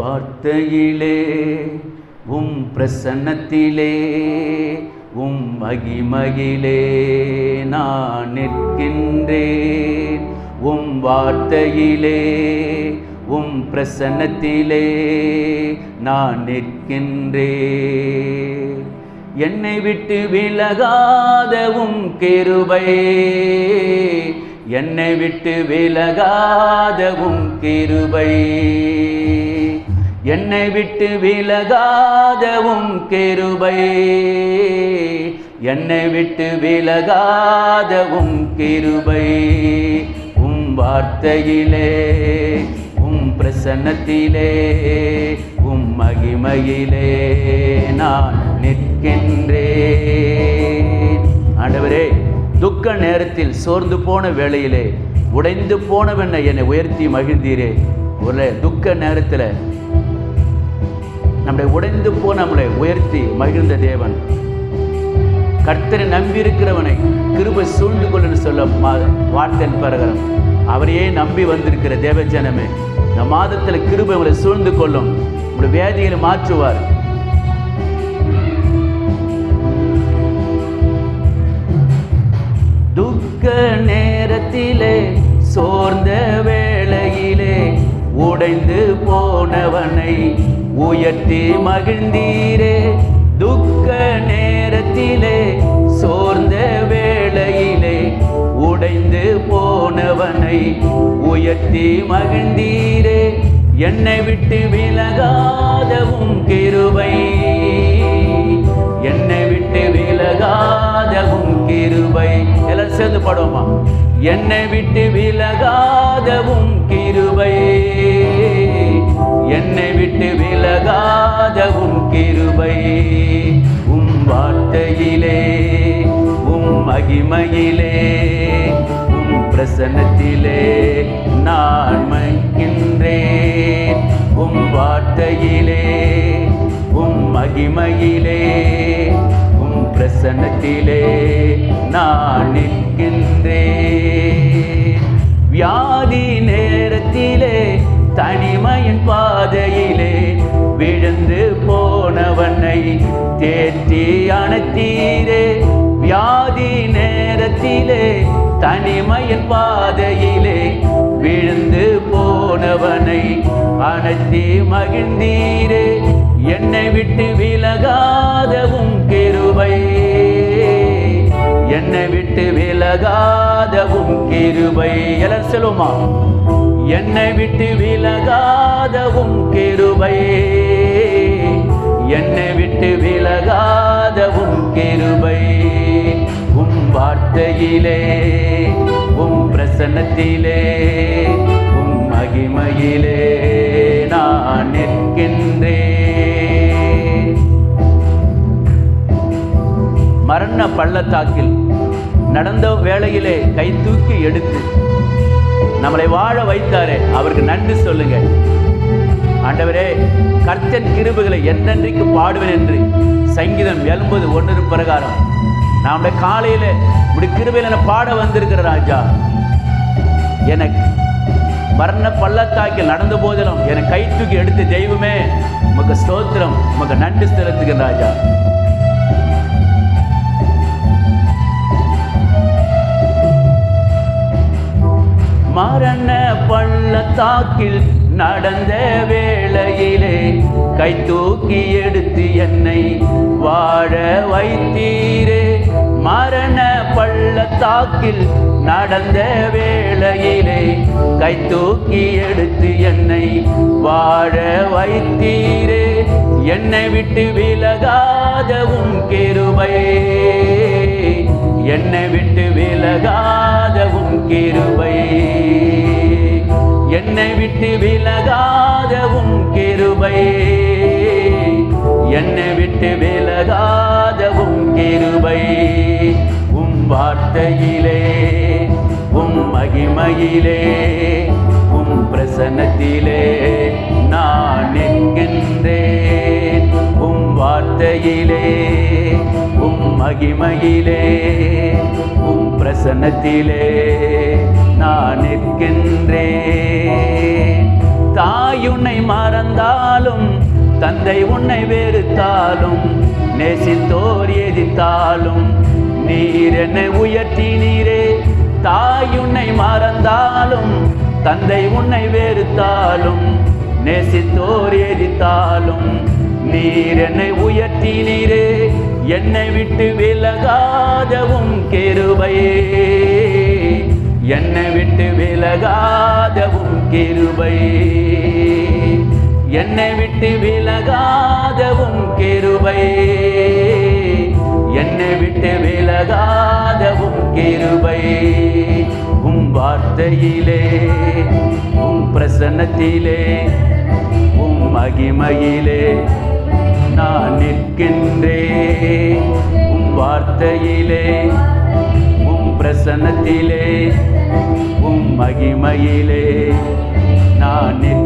வார்த்தையிலே உம் பிரசன்னத்திலே உம் மகிமகிலே நான் நிற்கின்றேன். உம் வார்த்தையிலே உம் பிரசன்னத்திலே நான் நிற்கின்றேன். என்னை விட்டு விலகாத உம் கிருபை என்னை விட்டு விலகாத உம் கிருபை என்னை விட்டு விலகாத உம் கிருபை. என்னை விட்டு விலகாத உம் கிருபை. உம் வார்த்தையிலே உம் பிரசன்னத்திலே உம் மகிமையிலே நான் நிற்கின்றேன். ஆண்டவரே துக்க நேரத்தில் சோர்ந்து போன வேளையிலே உடைந்து போனவென்ன என்னை உயர்த்தி மகிழ்ந்தீரே. ஒரு துக்க நேரத்தில் நம்மளை உடைந்து போ நம்மளை உயர்த்தி மகிழ்ந்த தேவன். கர்த்தரை நம்பியிருக்கிறவனை கிருபை சூழ்ந்து கொள்ளுன்னு சொல்ல வார்த்தை வார்த்தையின் அவரையே நம்பி வந்திருக்கிற தேவஜனமே இந்த மாதத்தில் கிருபை உங்களை சூழ்ந்து கொள்ளும். உங்களுடைய வேதிகளை மாற்றுவார். துக்க நேரத்திலே சோர்ந்த வேளையிலே உடைந்து போனவனை உயர்த்தி மகிழ்ந்தீரே துக்க நேரத்திலே சோர்ந்த வேளையிலே உடைந்து போனவனை உயர்த்தி மகிழ்ந்தீரே என்னை விட்டு விலகாதவும் கிருபை. என்னை விட்டு விலகாதவும் கிருபை. எல்லாம் சேர்ந்து பாடுவோமா? என்னை விட்டு விலகாதவும் கிருபை. என்னை விட்டு விலகாத விலகாதவும் கிருபை உம் வார்த்தையிலே உம் மகிமையிலே உம் பிரசன்னத்திலே நான் மகின்றேன் உம் வார்த்தையிலே உம் மகிமையிலே உம் பிரசன்னத்திலே நான் நிற்கின்றேன். தனிமையின் பாதையிலே விழுந்து போனவனை அணைத்தி மகிழ்ந்தீரே. என்னை விட்டு விலகாதவும் கிருபை என்னை விட்டு விலகாதவும் கிருபை எல்லாம் சொல்லுமா என்னை விட்டு விலகாதவும் கிருபை என்னை விட்டு விலகாதவும் கிருபை உம் வார்த்தையிலே பிரசன்னத்திலே உம் மகிமையிலே நான் நிற்கின்றேன். மரண பள்ளத்தாக்கில் நடந்த வேளையிலே கை தூக்கி எடுத்து நம்மளை வாழ வைத்தாரே அவருக்கு நன்றி சொல்லுங்க. ஆண்டவரே கர்த்தன் கிருபுகளை என்றென்றைக்கு பாடுவேன் என்று சங்கீதம் எழும்பது ஒன்று பிரகாரம் நம்முடைய காலையில் இப்படி கிருபையில் பாட வந்திருக்கிற ராஜா எனக்கு மரண பள்ளத்தாக்கில் நடந்த போதிலும் என்னை கை தூக்கி எடுத்த தெய்வமே உமக்கு ஸ்தோத்திரம் உமக்கு நன்றி செலுத்துகிறேன் ராஜா. மரண பள்ளத்தாக்கில் நடந்த வேளையிலே கை தூக்கி எடுத்து என்னை வாழ வைத்தீரே. மரண பள்ளத்தாக்கில் நடந்த வேளையிலே கை தூக்கி எடுத்து என்னை வாழ வைத்தீரே. என்னை விட்டு விலகாதவும் கிருபை என்னை விட்டு விலகாதவும் கிருபை என்னை விட்டு விலகாதவும் கிருபை என்னை விட்டு விலகாதவும் கிருபை உம் வார்த்தையிலே உம் மகிமையிலே உம் பிரசனத்திலே நான் நிற்கின்றேன். உம் வார்த்தையிலே உம் மகிமையிலே உம் பிரசனத்திலே நான் நிற்கின்றேன். தாயுனை மறந்தாலும் தந்தை உன்னை வெறுத்தாலும் நேசித்தோர் எதிர்த்தாலும் நீர் என்னை உயர்த்தினீரே தாய் உன்னை மறந்தாலும் தந்தை உன்னை வெறுத்தாலும் நேசித்தோர் எரித்தாலும் நீர் என்னை உயர்த்தினீரே என்னை விட்டு விலகாதவும் கிருபையே. என்னை விட்டு விலகாதவும் கிருபை என்னை விட்டு விலகாதவும் கிருபை விலகாத விலகாதவும் கிருபை உம் வார்த்தையிலே உம் பிரசன்னத்திலே உம் மகிமையிலே நான் நிற்கின்றேன். உம் வார்த்தையிலே உம் பிரசன்னத்திலே உம் மகிமையிலே நான் நிற்க